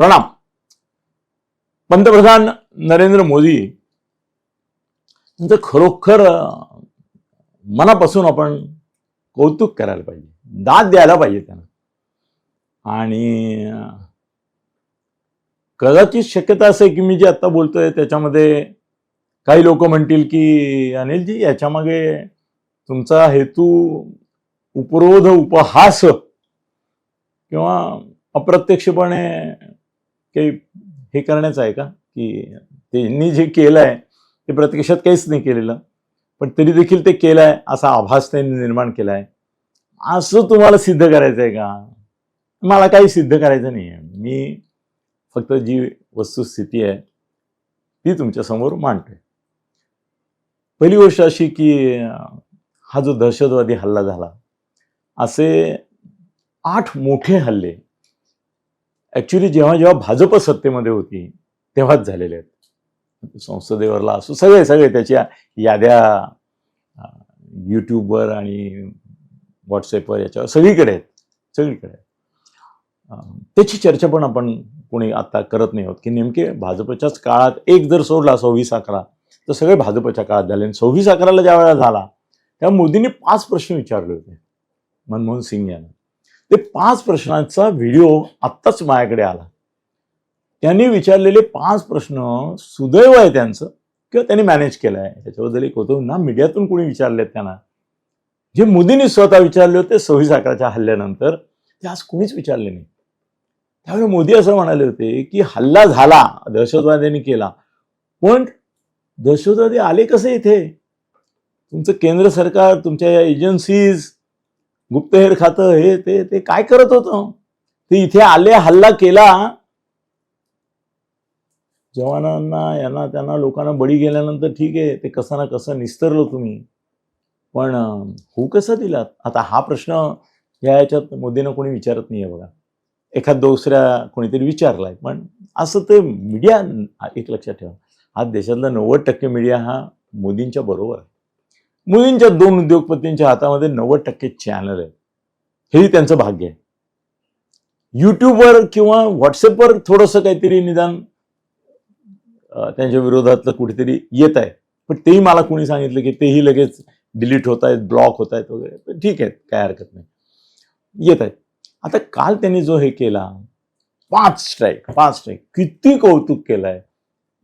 प्रणाम पंतप्रधान नरेंद्र मोदी यांचं खरोखर मनापासून आपण कौतुक करायला पाहिजे दाद द्यायला पाहिजे त्यांना आणि कदाचित शक्यता असं की मी जे आता बोलतोय त्याच्यामध्ये काही लोक म्हणतील की अनिलजी याच्यामागे तुमचा हेतू उपरोध उपहास किंवा अप्रत्यक्षपणे काही हे करण्याचं आहे का? की त्यांनी जे केलं आहे ते प्रत्यक्षात काहीच नाही केलेलं. पण तरी देखील ते केलं आहे असा आभास त्यांनी निर्माण केला आहे असं तुम्हाला सिद्ध करायचं आहे का? मला काही सिद्ध करायचं नाही आहे मी फक्त जी वस्तुस्थिती आहे ती तुमच्यासमोर मांडतोय. पहिली गोष्ट अशी की हा जो दहशतवादी हल्ला झाला असे आठ मोठे हल्ले ॲक्च्युली जेव्हा जेव्हा भाजप सत्तेमध्ये होती तेव्हाच झालेले आहेत. संसदेवरला असो सगळे सगळे त्याच्या याद्या यूट्यूबवर आणि व्हॉट्सॲपवर याच्यावर सगळीकडे आहेत. सगळीकडे आहेत. त्याची चर्चा पण आपण कोणी आता करत नाही आहोत की नेमके भाजपच्याच काळात एक जर सोडला सव्वीस अकरा तर सगळे भाजपच्या काळात झाले. आणि सव्वीस अकराला ज्या वेळेला झाला तेव्हा मोदींनी पाच प्रश्न विचारले होते मनमोहन सिंग यांना. ते पाच प्रश्नांचा व्हिडिओ आत्ताच माझ्याकडे आला. त्यांनी विचारलेले पाच प्रश्न सुदैव आहे त्यांचं किंवा त्यांनी मॅनेज केलं आहे त्याच्याबद्दल एक होतं ना मीडियातून कोणी विचारलेत त्यांना. जे मोदींनी स्वतः विचारले होते सव्वीस अकराच्या हल्ल्यानंतर ते आज कोणीच विचारले नाही. त्यावेळी मोदी असं म्हणाले होते की हल्ला झाला दहशतवाद्यांनी केला पण दहशतवादी आले कसे इथे? तुमचं केंद्र सरकार तुमच्या या एजन्सीज गुप्तहेर खातं हे ते ते काय करत होतं? ते इथे आले हल्ला केला. जवानांना यांना त्यांना लोकांना बळी गेल्यानंतर ठीक आहे ते कसं ना कसं निस्तरलं तुम्ही. पण होऊ कसं दिलात? आता हा प्रश्न या याच्यात मोदीनं कोणी विचारत नाहीये बघा. एखाद दुसऱ्या कोणीतरी विचारलाय. पण असं ते मीडिया एक लक्षात ठेवा. हा देशातला नव्वद टक्के मीडिया हा मोदींच्या बरोबर आहे. मुलींच्या दोन उद्योगपतींच्या हातामध्ये नव्वद टक्के चॅनल आहे. हेही त्यांचं भाग्य आहे. युट्यूबवर किंवा व्हॉट्सअपवर थोडंसं काहीतरी निदान त्यांच्या विरोधातलं कुठेतरी येत आहे. पण तेही मला कोणी सांगितलं की तेही लगेच डिलीट होत आहेत ब्लॉक होत आहेत वगैरे. ठीक आहे काय हरकत नाही. येत आहेत आता काल त्यांनी जो हे केला पाच स्ट्राईक पाच स्ट्राईक किती कौतुक केलंय.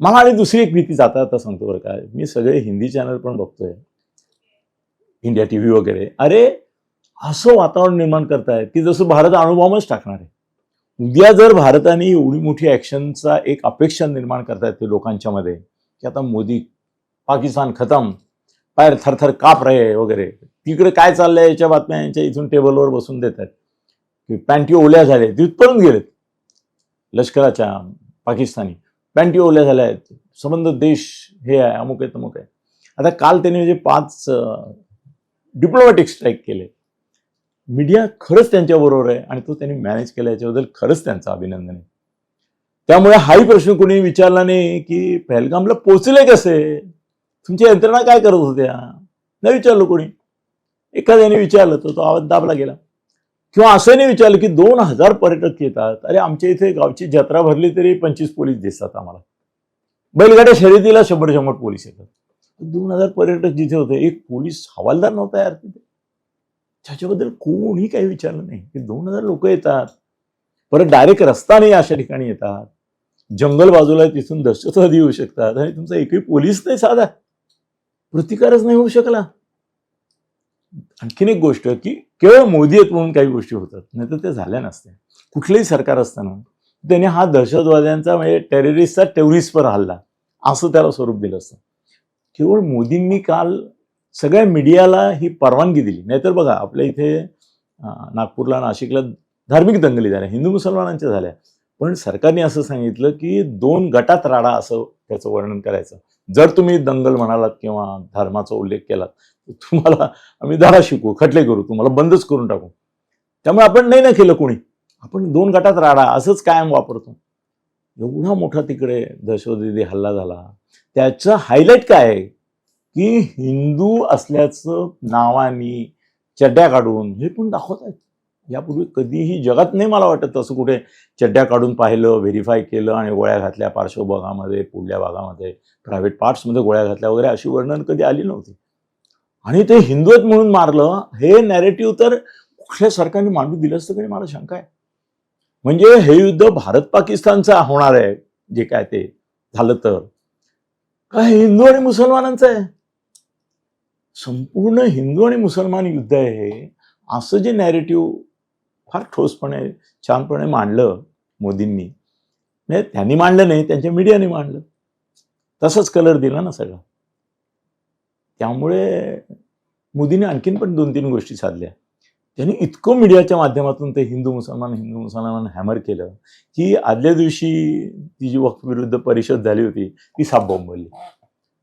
मला आणि दुसरी एक भीती जाता आता सांगतो बरं का. मी सगळे हिंदी चॅनल पण बघतोय. इंडिया टी व्ही वगैरे. अरे असं वातावरण निर्माण करतायत की जसं भारत अणुबॉम्बच टाकणार आहे. उद्या जर भारताने एवढी मोठी ॲक्शनचा एक अपेक्षा निर्माण करतायत ते लोकांच्या मध्ये की आता मोदी पाकिस्तान खतम पायर थरथर काप रे वगैरे. तिकडे काय चाललंय याच्या बातम्या यांच्या इथून टेबलवर बसून देत आहेत की पॅन्टी ओल्या झाल्या तिथपर्यंत गेलेत. लष्कराच्या पाकिस्तानी. पॅन्टी ओल्या झाल्या आहेत संबंध देश हे आहे अमुक आहे तमुक आहे आता काल त्यांनी म्हणजे पाच डिप्लोमॅटिक स्ट्राईक केले. मीडिया खरंच त्यांच्याबरोबर आहे आणि तो त्यांनी मॅनेज केला. याच्याबद्दल खरंच त्यांचं अभिनंदन आहे. त्यामुळे हाही प्रश्न कोणी विचारला नाही की पहलगामला पोचले कसे? तुमच्या यंत्रणा काय करत होत्या? नाही विचारलं कोणी? एखाद्याने विचारलं तर तो आवाज दाबला गेला. किंवा असं नाही विचारलं की दोन हजार पर्यटक येतात. अरे आमच्या इथे गावची जत्रा भरली तरी पंचवीस पोलीस दिसतात आम्हाला. बैलगाड्या शर्यतीला शंभर शंभर पोलीस येतात. दोन हजार पर्यटक जिथे होते. एक पोलीस हवालदार नव्हता यार तिथे. त्याच्याबद्दल कोणी काही विचारलं नाही. की दोन हजार लोक येतात. परत डायरेक्ट रस्ता नाही अशा ठिकाणी येतात. जंगल बाजूला तिथून दहशतवादी येऊ शकतात. आणि तुमचा एकही पोलीस नाही साधा. प्रतिकारच नाही होऊ शकला. आणखीन एक गोष्ट की केवळ मोदी आहेत म्हणून काही गोष्टी होतात. नाही तर झाल्या नसत्या. कुठलंही सरकार असताना त्याने हा दहशतवाद्यांचा म्हणजे टेररिस्टचा टेररिस्टवर हल्ला. असं त्याला स्वरूप दिलं असतं. केवळ मोदींनी काल सगळ्या मीडियाला ही परवानगी दिली. नाहीतर बघा आपल्या इथे नागपूरला नाशिकला धार्मिक दंगली झाल्या हिंदू मुसलमानांच्या झाल्या. पण सरकारने असं सांगितलं की दोन गटात राडा असं त्याचं वर्णन करायचं. जर तुम्ही दंगल म्हणालात किंवा धर्माचा उल्लेख केलात तर तुम्हाला आम्ही धारा शिकू खटले करू तुम्हाला बंदच करून टाकू. त्यामुळे आपण नाही ना केलं कोणी. आपण दोन गटात राडा असंच कायम वापरतो. एवढा मोठा तिकडे दहशतवादी हल्ला झाला. त्याचं हायलाईट काय? आहे की हिंदू असल्याचं नावानी चड्ड्या काढून हे पण दाखवत आहेत. यापूर्वी कधीही जगात नाही मला वाटत तसं कुठे चड्ड्या काढून पाहिलं व्हेरीफाय केलं आणि गोळ्या घातल्या पार्श्वभागामध्ये पुढल्या भागामध्ये प्रायव्हेट पार्ट्समध्ये गोळ्या घातल्या वगैरे अशी वर्णन कधी आली नव्हती. आणि ते हिंदुत्व म्हणून मारलं हे नॅरेटिव्ह तर कुठल्या सरकारने मांडू दिलं असतं तरी मला शंका आहे. म्हणजे हे युद्ध भारत पाकिस्तानचं होणार आहे जे काय ते झालं तर. काय हिंदू आणि मुसलमानांचं आहे? संपूर्ण हिंदू आणि मुसलमान युद्ध आहे हे असं जे नॅरेटिव्ह फार ठोसपणे छानपणे मांडलं मोदींनी. म्हणजे त्यांनी मांडलं नाही त्यांच्या मीडियाने मांडलं. तसंच कलर दिला ना सगळा. त्यामुळे मोदीने आणखीन पण दोन तीन गोष्टी साधल्या. त्यांनी इतकं मीडियाच्या माध्यमातून ते हिंदू मुसलमान हिंदू मुसलमान हॅमर केलं की आदल्या दिवशी ती जी वक्फ विरुद्ध परिषद झाली होती ती साप बोंबवली.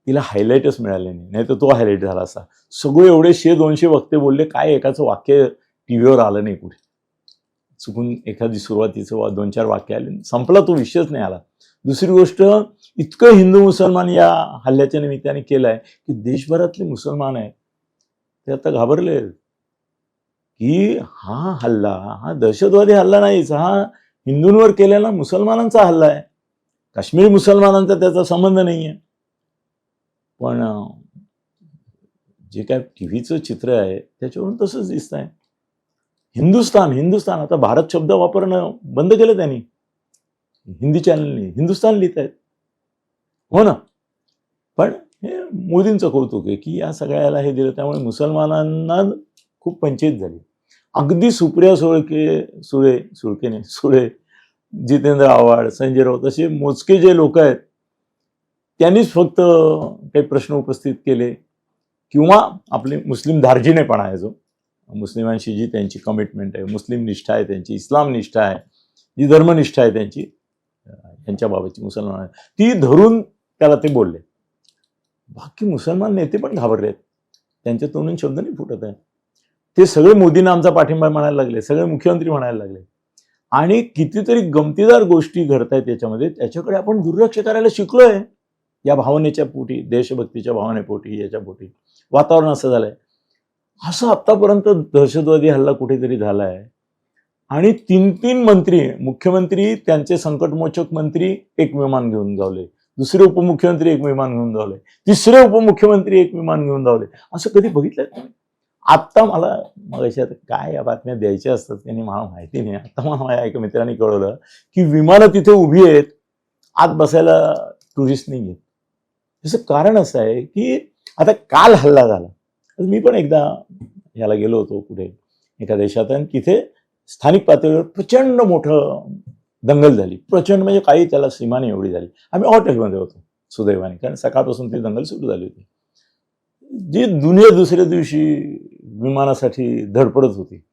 तिला हायलाईटच मिळाले नाही. नाही तर तो हायलाईट झाला असा. सगळे एवढे शे दोनशे वक्ते बोलले काय एकाचं वाक्य टीव्हीवर आलं नाही कुठे? चुकून एखादी सुरुवातीचं वा दोन चार वाक्य आले. संपला तो विषयच नाही आला. दुसरी गोष्ट इतकं हिंदू मुसलमान या हल्ल्याच्या निमित्ताने केलं आहे की देशभरातले मुसलमान आहेत ते आता घाबरले. आहेत. की हा हल्ला हा दहशतवादी हल्ला नाहीच हा हिंदूंवर केलेला मुसलमानांचा हल्ला आहे. काश्मीरी मुसलमानांचा त्याचा संबंध नाही आहे पण जे काय टी व्हीचं चित्र आहे त्याच्यावरून तसंच दिसत आहे हिंदुस्तान हिंदुस्तान आता भारत शब्द वापरणं बंद केलं त्यांनी. हिंदी चॅनलने हिंदुस्तान लिहित आहेत हो ना? पण हे मोदींचं कौतुक आहे की या सगळ्याला हे दिलं त्यामुळे मुसलमानांना खूप पंचायत झाली. अगदी सुप्रिया सुळके सुळे सुळकेने सुळे जितेंद्र आव्हाड संजय राऊत असे मोजके जे लोक आहेत त्यांनीच फक्त काही प्रश्न उपस्थित केले किंवा आपले मुस्लिम धार्जिणेपणा आहे जो. मुस्लिमांशी जी त्यांची कमिटमेंट आहे मुस्लिम निष्ठा आहे त्यांची इस्लाम निष्ठा आहे जी धर्मनिष्ठा आहे त्यांची त्यांच्या बाबतची मुसलमान ती धरून त्याला ते बोलले. बाकी मुसलमान नेते पण घाबरले आहेत. त्यांच्या तोंडून शब्द नाही फुटत आहे. ते सगळे मोदींना आमचा पाठिंबा म्हणायला लागले सगळे मुख्यमंत्री म्हणायला लागले. आणि कितीतरी गमतीदार गोष्टी घडत आहेत त्याच्यामध्ये त्याच्याकडे आपण दुर्लक्ष करायला शिकलोय. या भावनेच्या पोटी देशभक्तीच्या भावनेपोटी याच्या पोटी. वातावरण असं झालंय. असं आतापर्यंत दहशतवादी हल्ला कुठेतरी झालाय. आणि तीन तीन मंत्री मुख्यमंत्री त्यांचे संकटमोचक मंत्री एक विमान घेऊन जावले. दुसरे उपमुख्यमंत्री एक विमान घेऊन जावले. तिसरे उपमुख्यमंत्री एक विमान घेऊन जावले. असं कधी बघितलंय तुम्ही? आत्ता मला मग आता काय या बातम्या द्यायच्या असतात त्यांनी मला माहिती नाही. आता मला माझ्या एका मित्राने कळवलं की विमानं तिथे उभी आहेत आत बसायला टुरिस्ट नाही घेत त्याचं कारण असं आहे की आता काल हल्ला झाला. मी पण एकदा याला गेलो होतो कुठे? एका देशात आणि तिथे स्थानिक पातळीवर प्रचंड मोठं दंगल झाली. प्रचंड म्हणजे काही त्याला सीमा नाही एवढी झाली. आम्ही हॉटेलमध्ये होतो सुदैवाने. कारण सकाळपासून ती दंगल सुरू झाली होती. जी दुनिया दुसऱ्या दिवशी विमानासाठी धडपडत होती.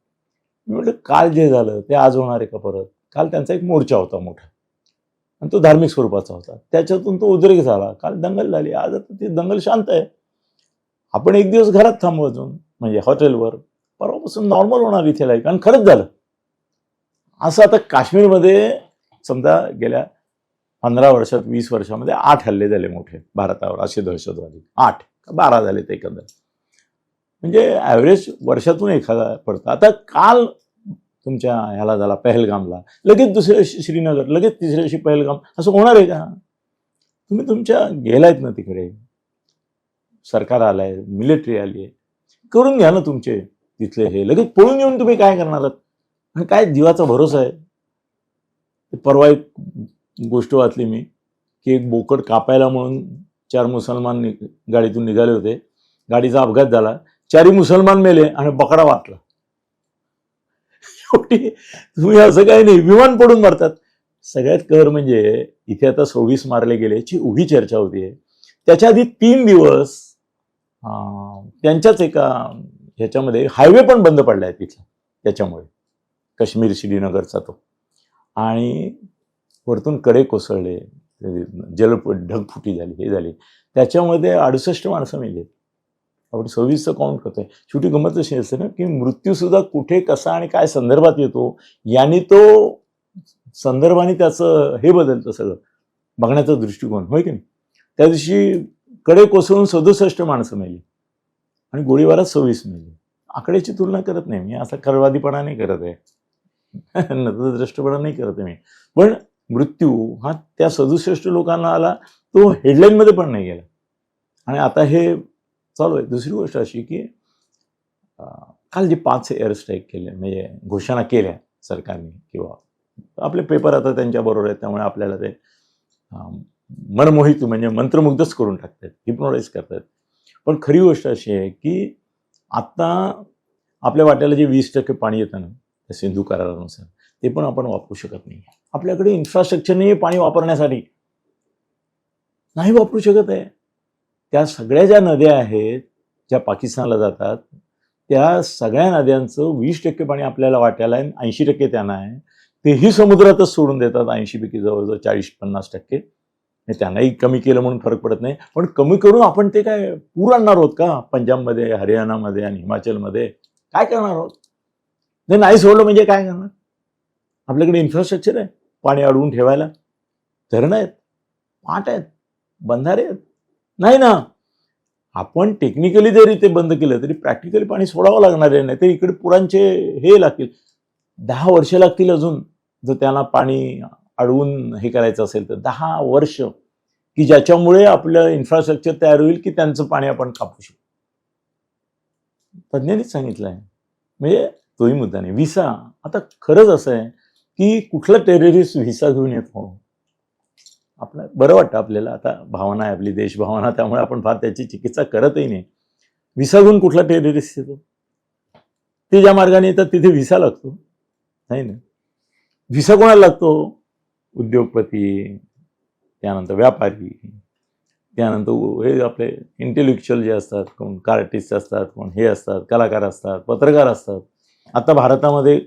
मी म्हटलं काल जे झालं ते आज होणार आहे का परत? काल त्यांचा एक मोर्चा होता मोठा. आणि तो धार्मिक स्वरूपाचा होता. त्याच्यातून तो उद्रेक झाला. काल दंगल झाली. आज आता ती दंगल शांत आहे. आपण एक दिवस घरात थांबू अजून म्हणजे हॉटेलवर. परवापासून नॉर्मल होणार इथे लाईक आणि खरंच झालं. असं आता काश्मीरमध्ये समजा गेल्या पंधरा वर्षात वीस वर्षामध्ये आठ हल्ले झाले मोठे भारतावर. असे दहशतवादी. आठ बारा झाले ते एकंदर म्हणजे ॲव्हरेज वर्षातून एखादा पडतं. आता काल तुमच्या ह्याला झाला पहलगामला. लगेच दुसऱ्या दिवशी श्रीनगर लगेच तिसऱ्या दिवशी पहलगाम. असं होणार आहे का? तुम्ही तुमच्या गेलायत ना तिकडे. सरकार आलंय मिलिटरी आली आहे. करून घ्या ना तुमचे तिथले हे. लगेच पळून येऊन तुम्ही काय करणार आहात? आणि काय जीवाचा भरोसा आहे? परवा एक गोष्ट वाचली मी की एक बोकड कापायला म्हणून चार मुसलमान नि- गाडीतून निघाले होते. गाडीचा अपघात झाला. चारी मुसलमान मेले आणि बकडा वाटला. शेवटी तुम्ही असं काही नाही विमान पडून मारतात. सगळ्यात कर म्हणजे इथे आता सव्वीस मारले गेल्याची उभी चर्चा होती. त्याच्या आधी तीन दिवस अं, त्यांच्याच एका ह्याच्यामध्ये हायवे पण बंद पडला आहे तिथला त्याच्यामुळे. काश्मीर श्रीनगरचा तो. आणि वरतून कडे कोसळले जल ढगफुटी झाली हे झाली. त्याच्यामध्ये अडुसष्ट माणसं मेली आपण सव्वीसचं काउंट करतोय? शेवटी गमत अशी असते ना की मृत्यू सुद्धा कुठे कसा आणि काय संदर्भात येतो यांनी तो संदर्भाने त्याचं हे बदलतं सगळं बघण्याचा दृष्टिकोन होय की नाही? त्या दिवशी कडे कोसळून सदुसष्ट माणसं मेली आणि गोळीबारात सव्वीस मेली. आकड्याची तुलना करत नाही मी असा खरवादीपणा नाही करत आहे. नतद्रष्टपणा नाही करत आहे मी. पण मृत्यू हा त्या सदुसष्ट लोकांना आला तो हेडलाईनमध्ये पण नाही गेला. आणि आता हे चालू आहे. दुसरी गोष्ट अशी की काल जे पाच एअर स्ट्राईक केले म्हणजे घोषणा केल्या सरकारने किंवा आपले पेपर आता त्यांच्याबरोबर आहेत त्यामुळे आपल्याला ते मनमोहित म्हणजे मंत्रमुग्धच करून टाकतात हिप्नोटाईज करतात. पण खरी गोष्ट अशी आहे की आत्ता आपल्या वाट्याला जे वीस टक्के पाणी येतं ना त्या सिंधू करारानुसार ते पण आपण वापरू शकत नाही. आपल्याकडे इन्फ्रास्ट्रक्चर नाही पाणी वापरण्यासाठी नाही वापरू शकत आहे. त्या सगळ्या ज्या नद्या आहेत ज्या पाकिस्तानला जातात त्या सगळ्या नद्यांचं वीस टक्के पाणी आपल्याला वाटायला आहे ऐंशी टक्के त्यांना आहे. तेही समुद्रातच सोडून देतात ऐंशीपैकी जवळजवळ चाळीस पन्नास टक्के. त्यांनाही कमी केलं म्हणून फरक पडत नाही. पण कमी करून आपण ते काय पूर आणणार आहोत का? पंजाबमध्ये हरियाणामध्ये आणि हिमाचलमध्ये? काय करणार आहोत? ते नाही सोडलं म्हणजे काय करणार? आपल्याकडे इन्फ्रास्ट्रक्चर आहे पाणी अडवून ठेवायला. धरणं आहेत पाट आहेत बंधारे आहेत. नाही ना. आपण टेक्निकली जरी ते बंद केलं तरी प्रॅक्टिकली पाणी सोडावं लागणार आहे नाही तर इकडे पुरांचे हे लागतील. दहा वर्ष लागतील अजून जर त्यांना पाणी अडवून हे करायचं असेल तर. दहा वर्ष की ज्याच्यामुळे आपलं इन्फ्रास्ट्रक्चर तयार होईल की त्यांचं पाणी आपण कापू शकू. तज्ज्ञांनीच सांगितलं आहे. म्हणजे तोही मुद्दा नाही. व्हिसा आता खरंच असं आहे की कुठला टेररिस्ट व्हिसा घेऊन येतो? आपलं बरं वाटतं आपल्याला. आता भावना आहे आपली देशभावना त्यामुळे आपण फार त्याची चिकित्सा करतही नाही. विसागून कुठला टेररिस्ट येतो? ते ज्या मार्गाने येतात तिथे व्हिसा लागतो. नाही ना? व्हिसा कोणाला लागतो? उद्योगपती त्यानंतर व्यापारी त्यानंतर हे आपले इंटेलेक्च्युअल जे असतात कोण कार्टिस्ट असतात कोण हे असतात कलाकार असतात पत्रकार असतात. आता भारतामध्ये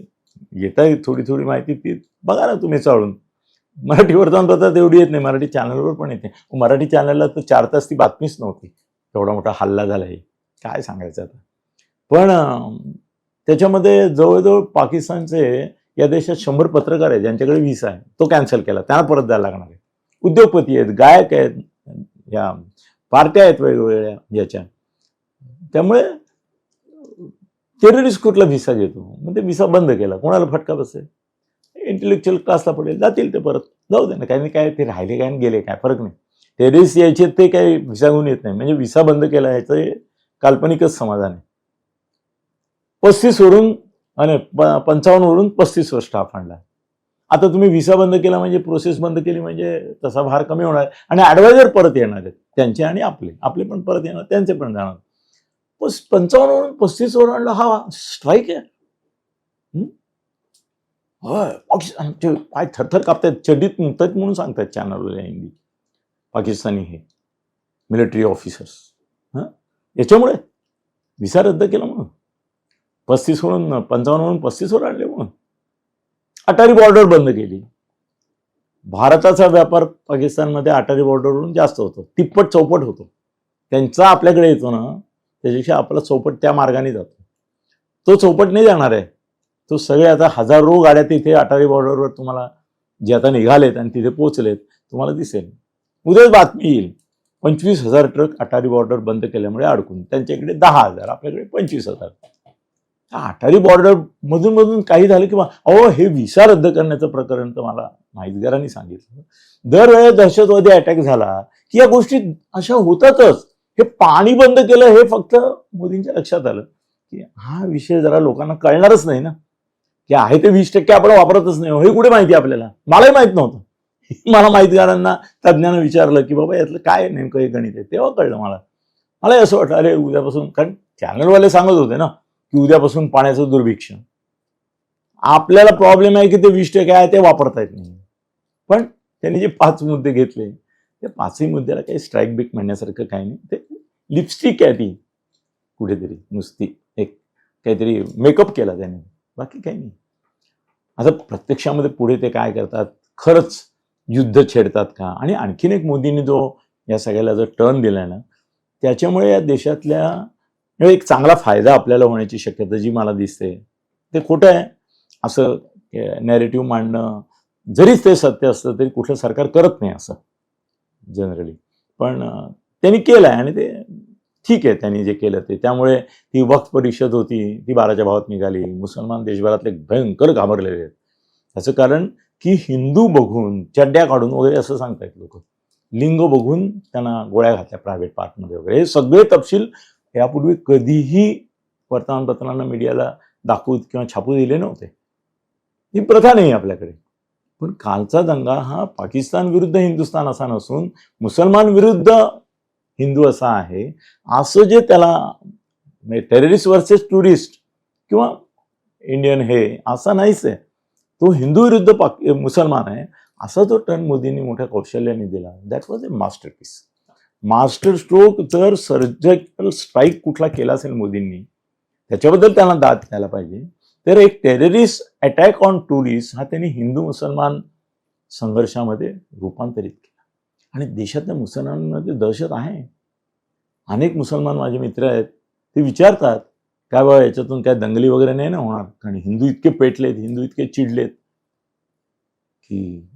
येत आहे थोडी थोडी माहिती ती बघा ना तुम्ही चाळून. मराठी वर्तमानपत्रात एवढी येत नाही. मराठी चॅनलवर पण येते. मराठी चॅनलला तर चार तास ती बातमीच नव्हती. एवढा मोठा हल्ला झाला आहे काय सांगायचं आता? पण त्याच्यामध्ये जवळजवळ पाकिस्तानचे या देशात शंभर पत्रकार आहेत. ज्यांच्याकडे वीस आहे. तो कॅन्सल केला. त्यांना परत द्यायला लागणार आहे. उद्योगपती आहेत गायक आहेत या पार्ट्या आहेत वेगवेगळ्या याच्या. त्यामुळे टेररिस्ट कुठला व्हिसा घेतो? मग ते व्हिसा बंद केला. कोणाला फटका बसेल? इंटेलेक्च्युअल क्लासला पडेल जातील ते परत. जाऊ दे ना काही नाही काय ते राहिले काय आणि गेले काय फरक नाही. टेरिस यायचे ते काही व्हिसा घेऊन येत नाही. म्हणजे व्हिसा बंद केला याचं काल्पनिकच समाधान आहे. पस्तीस वरून आणि प- पंचावन्न वरून पस्तीस वर स्टाफ आणला. आता तुम्ही व्हिसा बंद केला म्हणजे प्रोसेस बंद केली म्हणजे तसा भार कमी होणार. आणि ॲडवायझर परत येणार आहेत त्यांचे आणि आपले. आपले पण परत येणार त्यांचे पण जाणार. पस पंचावन्नवरून वरून पस्तीस वर आणलं हा स्ट्राईक आहे. होय. पाकिस्तानचे पाय थरथर कापतायत चडीत मुतत म्हणून सांगतात चॅनलवर हिंदी पाकिस्तानी हे मिलिटरी ऑफिसर्स हां? याच्यामुळे व्हिसा रद्द केला म्हणून. पस्तीसवरून पंचावन्नवरून पस्तीसवर आणले म्हणून. अटारी बॉर्डर बंद केली. भारताचा व्यापार पाकिस्तानमध्ये अटारी बॉर्डरवरून जास्त होतो. तिप्पट चौपट होतो. त्यांचा आपल्याकडे येतो ना त्याच्यापेक्षा आपला चौपट त्या मार्गाने जातो. तो चौपट नाही जाणार आहे. तो सगळे आता हजारो गाड्या तिथे अटारी बॉर्डरवर तुम्हाला जे आता निघालेत आणि तिथे पोहोचलेत तुम्हाला दिसेल. उद्याच बातमी येईल. पंचवीस हजार ट्रक अटारी बॉर्डर बंद केल्यामुळे अडकून. त्यांच्याकडे दहा हजार आपल्याकडे पंचवीस हजार. अटारी बॉर्डर मधून मधून काही झालं किंवा अहो हे व्हिसा रद्द करण्याचं प्रकरण तर मला माहितगारांनी सांगितलं. दरवेळेस दहशतवादी अटॅक झाला की या गोष्टी अशा होतातच. हे पाणी बंद केलं हे फक्त मोदींच्या लक्षात आलं. की हा विषय जरा लोकांना कळणारच नाही ना. जे आहे ते वीस टक्के आपण वापरतच नाही. हे कुठे माहिती आपल्याला? मलाही माहीत नव्हतं. मला माहितगारांना तज्ज्ञानं विचारलं की बाबा यातलं काय नेमकं हे गणित आहे? तेव्हा कळलं मला. मलाही असं वाटलं अरे उद्यापासून कारण चॅनलवाले सांगत होते ना की उद्यापासून पाण्याचं दुर्भिक्ष आपल्याला प्रॉब्लेम आहे की ते वीस टक्के आहे ते वापरता येत नाही. पण त्यांनी जे पाच मुद्दे घेतले ते पाचही मुद्द्याला काही स्ट्राईक बिक म्हणण्यासारखं काही नाही. ते लिपस्टिक आहे ती. कुठेतरी नुसती एक काहीतरी मेकअप केला त्याने. बाकी काही नाही. आता प्रत्यक्षामध्ये पुढे ते काय करतात? खरंच युद्ध छेडतात का? आणि आणखीन एक मोदींनी जो या सगळ्याला जो टर्न दिलाय ना त्याच्यामुळे या देशातल्या म्हणजे एक चांगला फायदा आपल्याला होण्याची शक्यता जी मला दिसते ते खोटं आहे. असं नॅरेटिव्ह मांडणं जरीच ते सत्य असतं तरी कुठलं सरकार करत नाही असं जनरली पण त्यांनी केलं आहे आणि ते ठीक आहे त्यांनी जे केलं ते. त्यामुळे ती वक्फ परिषद होती ती बाराच्या भावात निघाली. मुसलमान देशभरातले भयंकर घाबरलेले आहेत. त्याचं कारण की हिंदू बघून चड्ड्या काढून वगैरे असं सांगतायत लोक. लिंग बघून त्यांना गोळ्या घातल्या प्रायव्हेट पार्कमध्ये वगैरे. हे सगळे तपशील यापूर्वी कधीही वर्तमानपत्रांना मीडियाला दाखवू किंवा छापू दिले नव्हते. ही प्रथा नाही आपल्याकडे. पण कालचा दंगा हा पाकिस्तान विरुद्ध हिंदुस्थान असा नसून मुसलमान विरुद्ध हिंदू असा आहे असं जे त्याला टेररिस्ट वर्सेस टुरिस्ट किंवा इंडियन हे असा नाहीच आहे. तो हिंदू विरुद्ध पाक मुसलमान आहे असा जो टर्न मोदींनी मोठ्या कौशल्याने दिला. That was a masterpiece master stroke जर सर्जिकल स्ट्राईक कुठला केला असेल मोदींनी त्याच्याबद्दल त्यांना दाद द्यायला पाहिजे. तर एक टेररिस्ट अटॅक ऑन टुरिस्ट हा त्यांनी हिंदू मुसलमान संघर्षामध्ये रूपांतरित केला. आणि देशातल्या मुसलमानांमध्ये दहशत आहे. अनेक मुसलमान माझे मित्र आहेत ते विचारतात काय बाबा याच्यातून काय दंगली वगैरे नाही ना होणार? कारण हिंदू इतके पेटलेत हिंदू इतके चिडलेत. की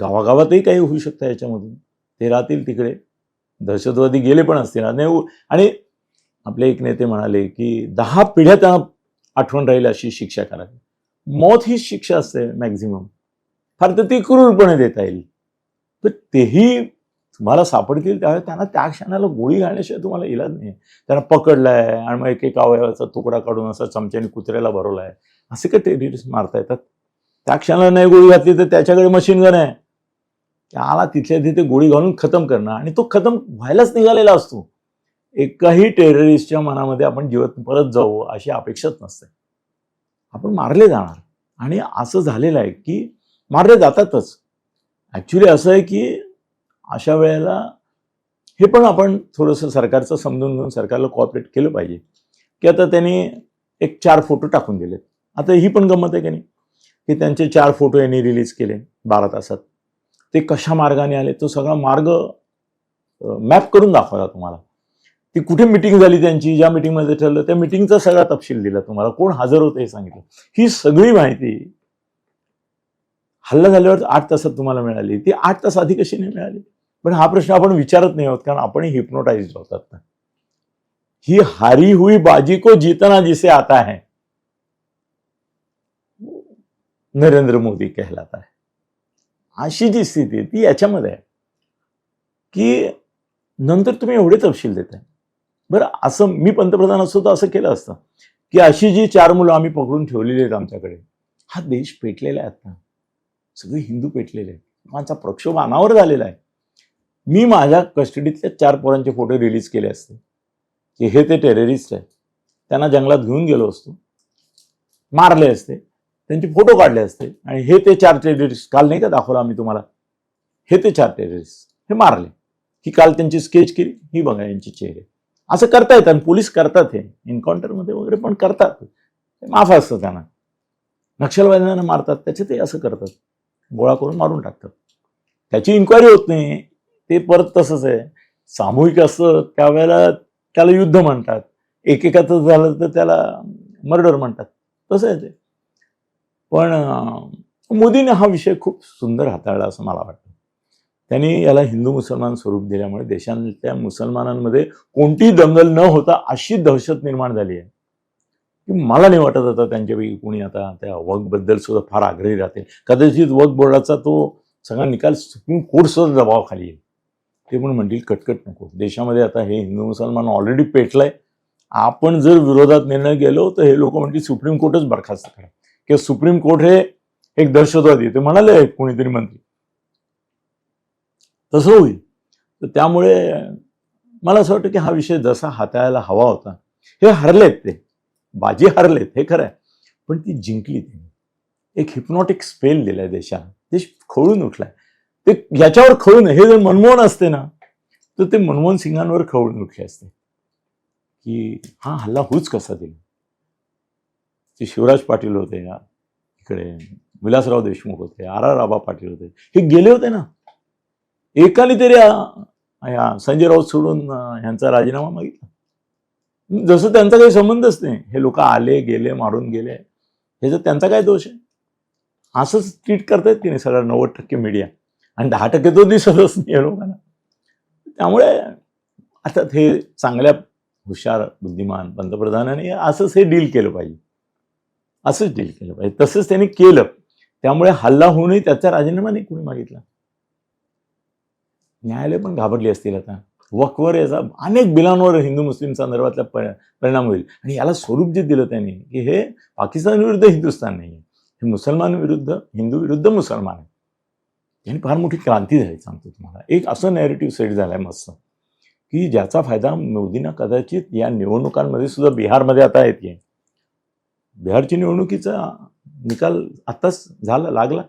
गावागावातही काही होऊ शकतं याच्यामधून. ते राहतील तिकडे. दहशतवादी गेले पण असतील. आणि आणि आपले एक नेते म्हणाले की दहा पिढ्या त्यांना आठवण राहील अशी शिक्षा करावी. मौत ही शिक्षा असते मॅक्झिमम. फार तर ती क्रूरपणे देता येईल. तर तेही तुम्हाला सापडतील त्यावेळेस त्यांना त्या क्षणाला गोळी घालण्याशिवाय तुम्हाला इलाज नाही. त्यांना पकडलाय आणि मग एक एक अवयवाचा तुकडा काढून असा चमच्याने कुत्र्याला भरवलाय. असे काही टेररिस्ट मारता येतात. त्या क्षणाला नाही गोळी घातली तर त्याच्याकडे मशीन गन आहे. त्याला तिथल्या तिथे गोळी घालून खतम करणं आणि तो खतम व्हायलाच निघालेला असतो. एकाही टेररिस्टच्या मनामध्ये आपण जीवत परत जाऊ अशी अपेक्षाच नसते. आपण मारले जाणार. आणि असं झालेलं आहे की मारले जातातच. ॲक्च्युली असं आहे की अशा वेळेला हे पण आपण थोडंसं सरकारचं समजून घेऊन सरकारला कॉपरेट केलं पाहिजे. की आता त्यांनी एक चार फोटो टाकून दिलेत. आता ही पण गंमत आहे की नाही? की त्यांचे चार फोटो यांनी रिलीज केले बारा तासात. ते कशा मार्गाने आले? तो सगळा मार्ग मॅप करून दाखवला तुम्हाला. ती कुठे मिटिंग झाली त्यांची? ज्या मिटिंगमध्ये ठरलं त्या मिटिंगचा सगळा तपशील दिला तुम्हाला. कोण हजर होते हे सांगितलं. ही सगळी माहिती हल्ला झाल्यावर आठ तासात तुम्हाला मिळाली. ती आठ तास आधी कशी नाही मिळाली? पण हा प्रश्न आपण विचारत नाही आहोत कारण आपण हिप्नोटाईज होतात ना. ही हारी हुई बाजी को जीतना जिसे आता है नरेंद्र मोदी कहलाता है. अशी जी स्थिती ती याच्यामध्ये आहे की नंतर तुम्ही एवढे तपशील देताय बरं असं मी पंतप्रधान असतो तर असं केलं असतं की अशी जी चार मुलं आम्ही पकडून ठेवलेली आहेत आमच्याकडे हा देश पेटलेला आहे आता. सगळे हिंदू पेटलेले आहेत. माझा प्रक्षोभ अनावर झालेला आहे. मी माझ्या कस्टडीतल्या चार पोरांचे फोटो रिलीज केले असते. की हे ते टेररिस्ट आहे त्यांना जंगलात घेऊन गेलो असतो. मारले असते. त्यांचे फोटो काढले असते. आणि हे ते चार टेररिस्ट काल नाही का दाखवलं आम्ही तुम्हाला? हे ते चार टेररिस्ट हे मारले. ही काल त्यांची स्केच केली. ही बघा यांची चेहरे. असं करता येतं आणि पोलीस करतात हे. एन्काउंटरमध्ये वगैरे पण करतात. ते माफ असतं त्यांना. नक्षलवाद्यांना मारतात. त्याचे ते असं करतात. गोळा करून मारून टाकतात. त्याची इन्क्वायरी होत नाही. ते परत तसंच आहे. सामूहिक असतं त्यावेळेला त्याला युद्ध म्हणतात. एकेकाचं झालं तर त्याला मर्डर म्हणतात. तसं आहे ते. पण मोदीने हा विषय खूप सुंदर हाताळला असं मला वाटतं. त्यांनी याला हिंदू मुसलमान स्वरूप दिल्यामुळे देशातल्या मुसलमानांमध्ये कोणतीही दंगल न होता अशी दहशत निर्माण झाली आहे. की मला नाही वाटत आता त्यांच्यापैकी कोणी आता त्या वकबद्दल सुद्धा फार आग्रही राहतील. कदाचित वक बोर्डाचा तो सगळा निकाल सुप्रीम कोर्ट सुद्धा दबावाखाली येईल. ते पण म्हणतील कटकट नको. देशामध्ये आता हे हिंदू मुसलमान ऑलरेडी पेटलंय. आपण जर विरोधात निर्णय गेलो तर हे लोक म्हणतील सुप्रीम कोर्टच बरखास्त करा. किंवा सुप्रीम कोर्ट हे एक दहशतवादी ते म्हणाले कोणीतरी मंत्री. तसं होईल. तर त्यामुळे मला असं वाटतं की हा विषय जसा हाताळायला हवा होता हे हरलेत ते. बाजी हरलेत हे खरं आहे. पण ती जिंकली त्यांनी. एक हिप्नॉटिक स्पेल दिलाय देशाला. देश खवळून उठलाय. ते याच्यावर खवळून हे जर मनमोहन असते ना तर ते मनमोहन सिंगांवर खवळून उठले असते. की हा हल्ला होऊच कसा दिला ते शिवराज पाटील होते या इकडे विलासराव देशमुख होते आर आर आबा पाटील होते हे गेले होते ना. एकाने तरी या संजय राऊत सोडून ह्यांचा राजीनामा मागितला. जसं त्यांचा काही संबंधच नाही. हे लोक आले गेले मारून गेले. ह्याच्यात त्यांचा काय दोष आहे? असंच ट्रीट करतायत की नाही सगळं नव्वद टक्के मीडिया. आणि दहा टक्के तो दिसतच नाही लोकांना. त्यामुळे आता हे चांगल्या हुशार बुद्धिमान पंतप्रधानाने असंच हे डील केलं पाहिजे. असंच डील केलं पाहिजे. तसंच त्यांनी केलं. त्यामुळे हल्ला होऊनही त्याचा राजीनामा नाही कोणी मागितला. न्यायालय पण घाबरली असतील आता. वकवर याचा अनेक बिलांवर हिंदू मुस्लिम संदर्भातला परिणाम होईल. आणि याला स्वरूप जे दिलं त्यांनी की हे पाकिस्तान विरुद्ध हिंदुस्थान नाही हे मुसलमान विरुद्ध हिंदू विरुद्ध मुसलमान आहे. यांनी फार मोठी क्रांती झाली सांगतो तुम्हाला. एक असं नॅरेटिव्ह सेट झालाय मस्त की ज्याचा फायदा मोदींना कदाचित या निवडणुकांमध्ये सुद्धा बिहारमध्ये आता येते. बिहारची निवडणुकीचा निकाल आत्ताच झाला लागला.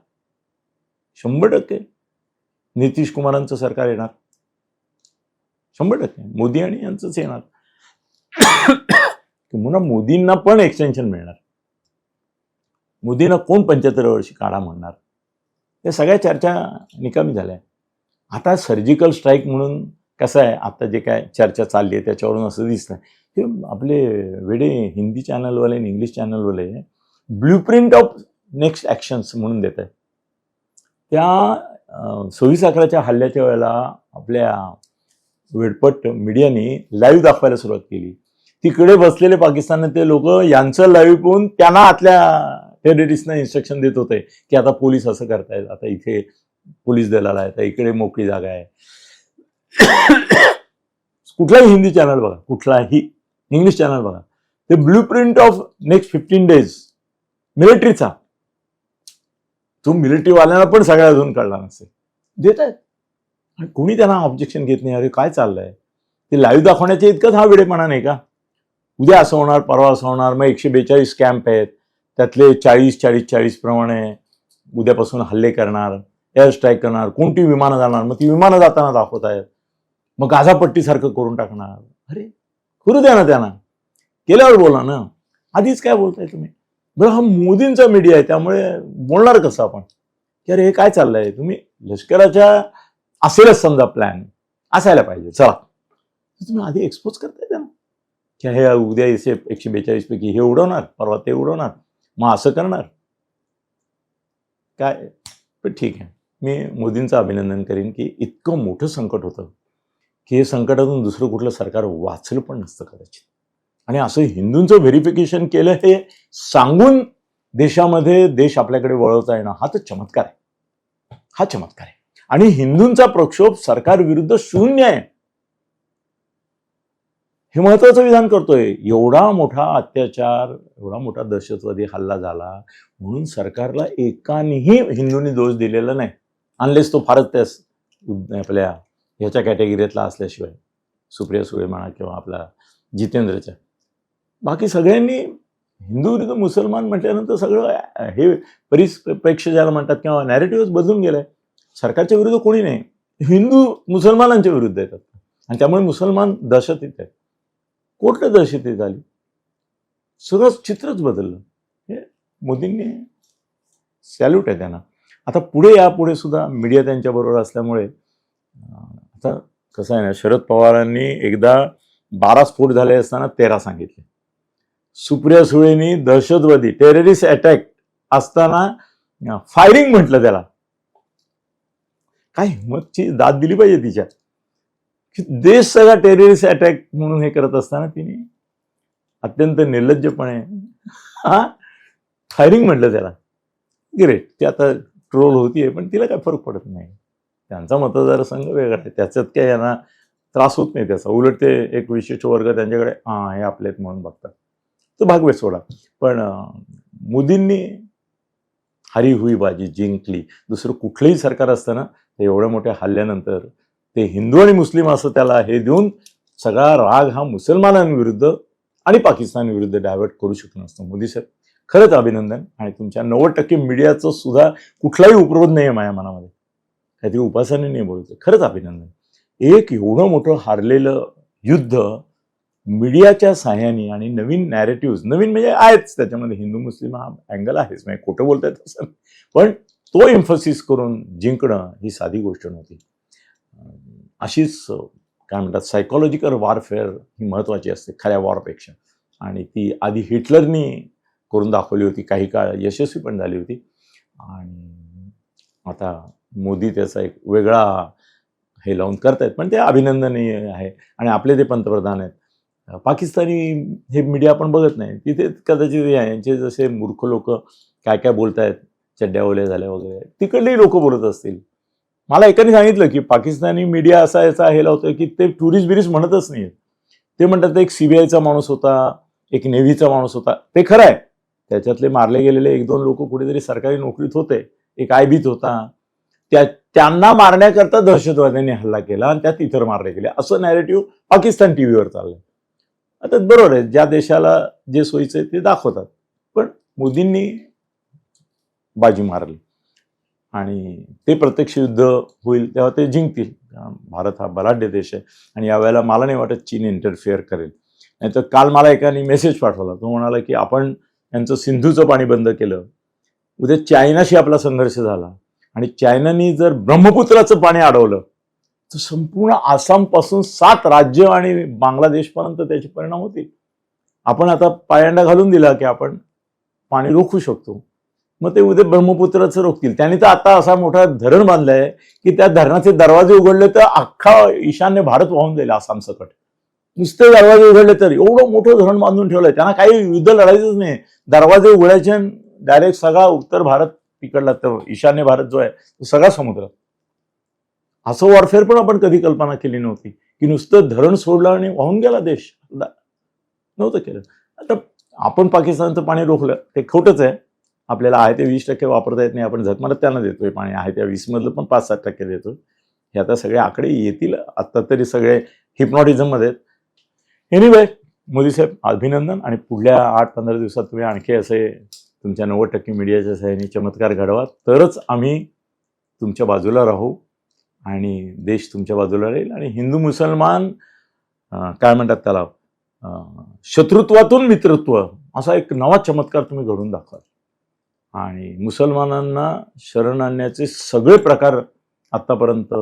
शंभर टक्के नितीश कुमारांचं सरकार येणार. शंभर टक्के. मोदी आणि यांचंच येणार. किंवा मोदींना पण एक्सटेन्शन मिळणार. मोदींना कोण पंच्याहत्तर वर्षी काढा म्हणणार? या सगळ्या चर्चा निकामी झाल्या. आता सर्जिकल स्ट्राईक म्हणून कसं आहे? आता जे काय चर्चा चालली आहे त्याच्यावरून असं दिसतं ते आपले वेडे हिंदी चॅनलवाले आणि इंग्लिश चॅनलवाले ब्ल्यूप्रिंट ऑफ नेक्स्ट ॲक्शन्स म्हणून देत आहे त्या सव्वीस अकराच्या हल्ल्याच्या वेळेला आपल्या वेडपट मीडियाने लाईव्ह दाखवायला सुरुवात केली. तिकडे बसलेले पाकिस्तानात ते लोक यांचं लाईव्ह पाहून त्यांना आतल्या टेररिस्टना इन्स्ट्रक्शन देत होते की आता पोलीस असं करतायत आता इथे पोलीस दलाला आहे आता इकडे मोकळी जागा आहे. कुठलाही हिंदी चॅनल बघा कुठलाही इंग्लिश चॅनल बघा. ते blueprint of next fifteen days मिलिटरीचा तो मिलिटरीवाल्यांना पण सगळ्या अजून कळला नसेल देत आहेत आणि कोणी त्यांना ऑब्जेक्शन घेत नाही? अरे काय चाललंय? ते लाईव्ह दाखवण्याच्या इतकंच हा वेळेपणा नाही का? उद्या असं होणार परवा असं होणार मग एकशे बेचाळीस कॅम्प आहेत. त्यातले चाळीस चाळीस चाळीस प्रमाणे उद्यापासून हल्ले करणार एअर स्ट्राईक करणार कोणती विमानं जाणार? मग ती विमानं जाताना दाखवत आहेत. मग गाझापट्टीसारखं करून टाकणार. अरे करू द्या ना त्यांना. केल्यावर बोला ना. आधीच काय बोलताय तुम्ही? बरं हा मोदींचा मीडिया आहे त्यामुळे बोलणार कसं आपण? की अरे हे काय चाललंय? तुम्ही लष्कराच्या असेलच समजा प्लॅन असायला पाहिजे. चला. तुम्ही आधी एक्सपोज करताय त्यांना. की हे उद्या एकशे एकशे बेचाळीस पैकी हे उडवणार परवा ते उडवणार. मग असं करणार. काय? पण ठीक आहे. मी मोदींचं अभिनंदन करीन की इतकं मोठं संकट होतं. की हे संकटातून दुसरं कुठलं सरकार वाचलं पण नसतं कदाचित. आणि असं हिंदूंचं व्हेरिफिकेशन केलं हे सांगून देशामध्ये देश आपल्याकडे वळवता येणं हा तर चमत्कार आहे. हा चमत्कार आहे. आणि हिंदूंचा प्रक्षोभ सरकारविरुद्ध शून्य आहे. हे महत्वाचं विधान करतोय. एवढा मोठा अत्याचार एवढा मोठा दहशतवादी हल्ला झाला म्हणून सरकारला एकानेही हिंदूंनी दोष दिलेला नाही. अनलेस तो फारच त्यास आपल्या ह्याच्या कॅटेगरीतला असल्याशिवाय सुप्रिया सुळे म्हणा किंवा आपला जितेंद्रच्या. बाकी सगळ्यांनी हिंदू विरुद्ध मुसलमान म्हटल्यानंतर सगळं हे परिप्रेक्ष्य ज्याला म्हणतात किंवा नॅरेटिव्ह बदलून गेलाय. सरकारच्या विरुद्ध कोणी नाही. हिंदू मुसलमानांच्या विरुद्ध येतात. आणि त्यामुळे मुसलमान दहशतीत आहेत. कुठलं दहशतीत आली सगळं चित्रच बदललं. हे मोदींनी सॅल्यूट आहे त्यांना. आता पुढे यापुढे सुद्धा मीडिया त्यांच्याबरोबर असल्यामुळे आता कसं आहे ना शरद पवारांनी एकदा बारा स्फोट झाले असताना तेरा सांगितले. सुप्रिया सुळेनी दहशतवादी टेररिस्ट अटॅक असताना फायरिंग म्हटलं त्याला. काय हिंमतची दाद दिली पाहिजे तिच्या. देश सगळा टेररिस्ट अटॅक म्हणून हे करत असताना तिने अत्यंत निर्लज्जपणे हा फायरिंग म्हटलं त्याला. ग्रेट ती आता ट्रोल होतीये पण तिला काय फरक पडत नाही. त्यांचा मतदारसंघ वेगळा आहे. त्याच्यात काय यांना त्रास होत नाही त्याचा. उलट ते एक विशिष्ट वर्ग त्यांच्याकडे हा हे आपलेत म्हणून बघतात. तो भागवे सोडा. पण मोदींनी हरी हुई बाजी जिंकली. दुसरं कुठलंही सरकार असताना ते एवढ्या मोठ्या हल्ल्यानंतर ते हिंदू आणि मुस्लिम असं त्याला हे देऊन सगळा राग हा मुसलमानांविरुद्ध आणि पाकिस्तानविरुद्ध डायव्हर्ट करू शकलो नसतो. मोदी सर खरंच अभिनंदन. आणि तुमच्या नव्वद टक्के मीडियाचं सुद्धा कुठलाही उपरोध नाही आहे माझ्या मनामध्ये. काहीतरी उपासने नाही बोलतो खरंच अभिनंदन. एक एवढं मोठं हारलेलं युद्ध मीडियाच्या साह्याने आणि नवीन नॅरेटिव्ह नवीन म्हणजे आहेच त्याच्यामध्ये हिंदू मुस्लिम हा अँगल आहेच. म्हणजे खोटं बोलतायत असं पण तो इन्फोसिस करून जिंकणं ही साधी गोष्ट नव्हती. अशीच काय म्हणतात सायकोलॉजिकल वॉरफेअर ही महत्त्वाची असते खऱ्या वॉरपेक्षा आणि ती आधी हिटलरनी करून दाखवली होती काही काळ यशस्वी पण झाली होती. आणि आता मोदी त्याचा एक वेगळा हे लावून करतायत पण ते अभिनंदनीय आहे. आणि आपले ते पंतप्रधान आहेत. पाकिस्तानी हे मीडिया आपण बघत नाही. तिथे कदाचित हे यांचे जसे मूर्ख लोक काय काय बोलतायत चड्ड्या ओल्या झाल्या वगैरे. तिकडलेही लोक बोलत असतील. मला एकाने सांगितलं की पाकिस्तानी मीडिया असा याचा हे लावतोय की ते टुरिस्ट बिरिस्ट म्हणतच नाही ते म्हणतात एक सीबीआयचा माणूस होता एक नेव्हीचा माणूस होता. ते खरं आहे. त्याच्यातले मारले गेलेले एक दोन लोक कुठेतरी सरकारी नोकरीत होते. एक आयबीत होता. त्या त्यांना मारण्याकरता दहशतवाद्यांनी हल्ला केला आणि त्यात इतर मारले गेले. असं नॅरेटिव्ह पाकिस्तान टीव्हीवर चाललंय. आता बरोबर आहे. ज्या देशाला जे सोयीचं आहे ते दाखवतात. पण मोदींनी बाजी मारली. आणि ते प्रत्यक्ष युद्ध होईल तेव्हा ते जिंकतील. भारत हा बलाढ्य देश आहे आणि यावेळेला मला नाही वाटत चीन इंटरफेअर करेल. नाही तर काल मला एकाने मेसेज पाठवला. तो म्हणाला की आपण यांचं सिंधूचं पाणी बंद केलं. उद्या चायनाशी आपला संघर्ष झाला. आणि चायनानी जर ब्रह्मपुत्राचं पाणी अडवलं तर संपूर्ण आसामपासून सात राज्य आणि बांगलादेशपर्यंत त्याचे परिणाम होतील. आपण आता पायंडा घालून दिला की आपण पाणी रोखू शकतो. मग ते उद्या ब्रह्मपुत्राचं रोखतील. त्यांनी तर आता असा मोठा धरण बांधलाय की त्या धरणाचे दरवाजे उघडले तर अख्खा ईशान्य भारत वाहून जाईल आसाम सकट नुसते दरवाजे उघडले तर एवढं मोठं धरण बांधून ठेवलंय. त्यांना काही युद्ध लढायचंच नाही. दरवाजे उघडायचे डायरेक्ट सगळा उत्तर भारत तिकडला तर ईशान्य भारत जो आहे तो सगळा समुद्र. असं वॉरफेअर पण आपण कधी कल्पना केली नव्हती की नुसतं धरण सोडलं आणि वाहून गेला देश. नव्हतं केलं. आता आपण पाकिस्तानचं पाणी रोखलं ते खोटंच आहे. आपल्याला आहे ते वीस टक्के वापरता येत नाही आपण झकमारत त्यांना देतोय पाणी. आहे त्या वीस मधलं पण पाच सात टक्के देतो हे आता सगळे आकडे येतील. आता तरी सगळे हिप्नॉटिझममध्ये आहेत. एनिवे मोदी साहेब अभिनंदन. आणि पुढल्या आठ पंधरा दिवसात तुम्ही आणखी असे तुमच्या नव्वद टक्के मीडियाच्या सहाय्याने चमत्कार घडवा. तरच आम्ही तुमच्या बाजूला राहू आणि देश तुमच्या बाजूला राहील. आणि हिंदू मुसलमान काय म्हणतात त्याला? शत्रुत्वातून मित्रत्व. असा एक नवा चमत्कार तुम्ही घडून दाखवा आणि मुसलमानांना शरण आणण्याचे सगळे प्रकार आत्तापर्यंत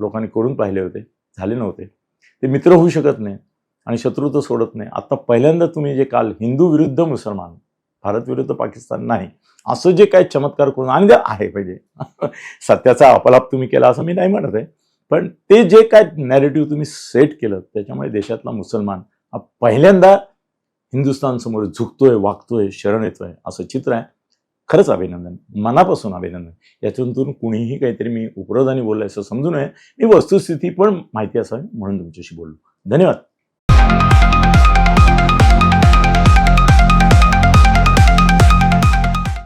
लोकांनी करून पाहिले होते झाले नव्हते. ते मित्र होऊ शकत नाही आणि शत्रू तर सोडत नाही. आत्ता पहिल्यांदा तुम्ही जे काल हिंदू विरुद्ध मुसलमान भारत विरुद्ध पाकिस्तान नाही असं जे काही चमत्कार करून आणि आहे पाहिजे. सत्याचा अपलाप तुम्ही केला असं मी नाही म्हणत आहे. पण ते जे काय नॅरेटिव्ह तुम्ही सेट केलं त्याच्यामुळे देशातला मुसलमान हा पहिल्यांदा हिंदुस्थानसमोर झुकतोय वागतोय शरण येतोय असं चित्र आहे. खरंच अभिनंदन मनापासून अभिनंदन. याच्यातून कुणीही काहीतरी मी उपरोधाने बोललं असं समजू नये. मी वस्तुस्थिती पण माहिती असावी म्हणून तुमच्याशी बोललो. धन्यवाद.